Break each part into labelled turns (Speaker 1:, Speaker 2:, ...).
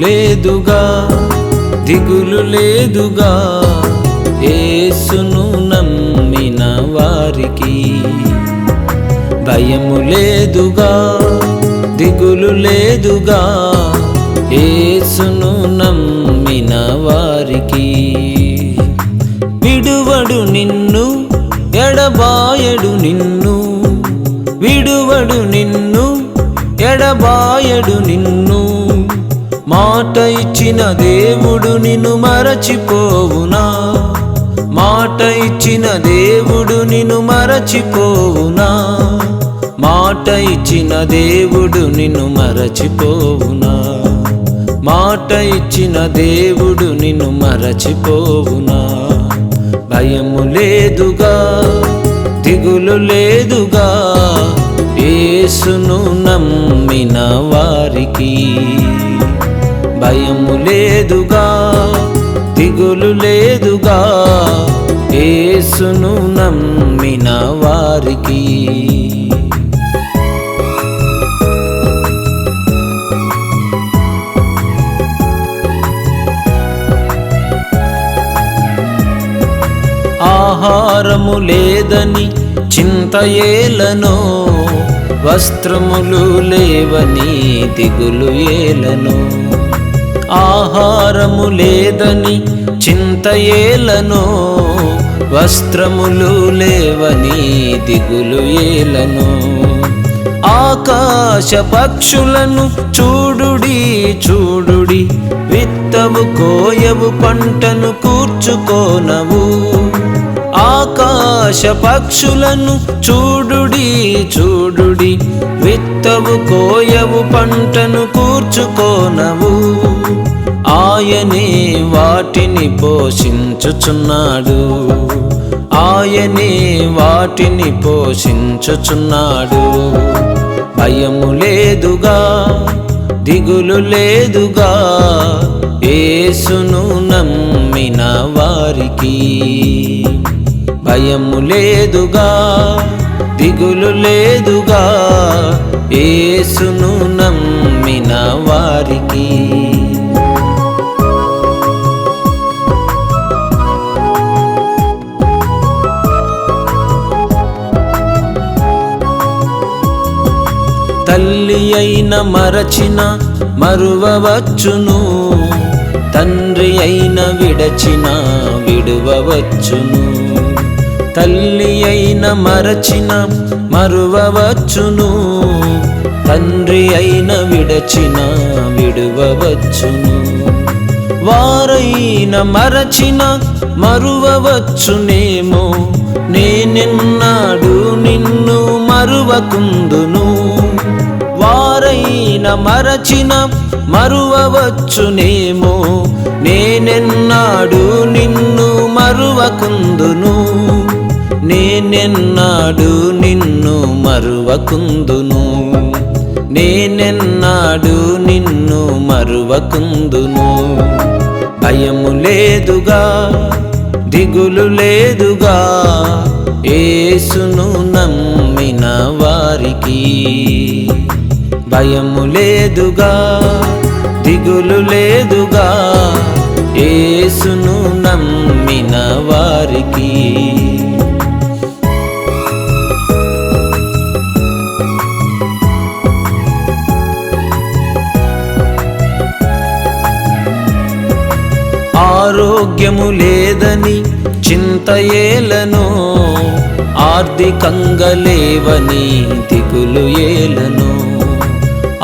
Speaker 1: లేదుగా దిగులు లేదుగా ఏసును నమ్మిన వారికి భయము లేదుగా దిగులు లేదుగా ఏసును నమ్మిన వారికి విడువడు నిన్ను ఎడబాయడు నిన్ను విడువడు నిన్ను ఎడబాయడు నిన్ను మాట ఇచ్చిన దేవుడు నిన్ను మరచిపోవునా? మాట ఇచ్చిన దేవుడు నిన్ను మరచిపోవునా? మాట ఇచ్చిన దేవుడు నిన్ను మరచిపోవునా? మాట ఇచ్చిన దేవుడు నిన్ను మరచిపోవునా? భయము లేదుగా దిగులు లేదుగా ఏసును నమ్మిన వారికి భయము లేదుగా దిగులు లేదుగా ఏసును నమ్మిన వారికి. ఆహారము లేదని చింతయేలనో వస్త్రములు లేవని దిగులు ఏలను. ఆహారము లేదని చింతయేలను వస్త్రములు లేవని దిగులు ఏలను. ఆకాశ పక్షులను చూడుడి చూడుడి విత్తవు కోయవు పంటను కూర్చుకోనవు ఆకాశ పక్షులను చూడుడి చూడుడి విత్తవు కోయవు పంటను కూర్చుకోనవు ఆయనే వాటిని పోషించుచున్నాడు. ఆయనే వాటిని పోషించుచున్నాడు. భయము లేదుగా దిగులు లేదుగా ఏసును నమ్మిన వారికి భయము లేదుగా దిగులు లేదుగా ఏసును నమ్మిన వారికి తల్లి అయిన మరచిన మరువవచ్చును. తండ్రి అయిన విడచిన విడువవచ్చును. తల్లి అయిన మరచిన మరువవచ్చును. తండ్రి అయిన విడచిన విడువవచ్చును. వారైన మరచిన మరువవచ్చునేమో. నేనెన్నాడు నిన్ను మరువకుందును. వారైన మరచిన మరువవచ్చునేమో. నేనెన్నాడు నిన్ను మరువకుందును. నేనెన్నాడు నిన్ను మరువకుందును. నేనెన్నాడు నిన్ను మరువకుందును. భయము లేదుగా దిగులు లేదుగా. ఏసును నమ్మిన వారికి భయము లేదుగా దిగులు లేదుగా ఏసును నమ్మిన వారికి. ఆరోగ్యము లేదని చింత ఏలను ఆర్థికంగా లేవని దిగులు ఏలను.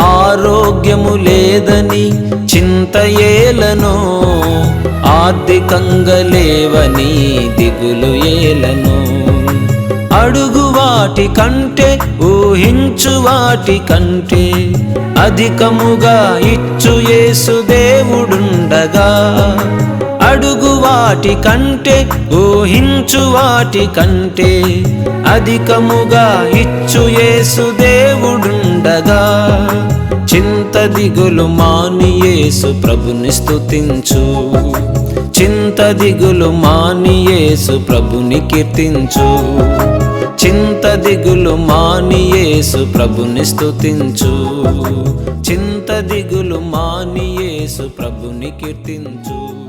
Speaker 1: ఆరోగ్యము లేదని చింత ఆర్థికంగా లేవని దిగులు ఏలను. అడుగు వాటి కంటే ఊహించు వాటి కంటే అధికముగా ఇచ్చు యేసు దేవుడుండగా. అడుగు వాటి కంటే ఊహించు వాటి కంటే అధికముగా ఇచ్చు యేసు ఉండగా చింత దిగులు మానియేసు ప్రభుని స్తుతించు. చింత దిగులు మానియేసు ప్రభుని కీర్తించు. చింత దిగులు మానియేసు ప్రభుని స్తుతించు. చింత దిగులు మానియేసు ప్రభుని కీర్తించు.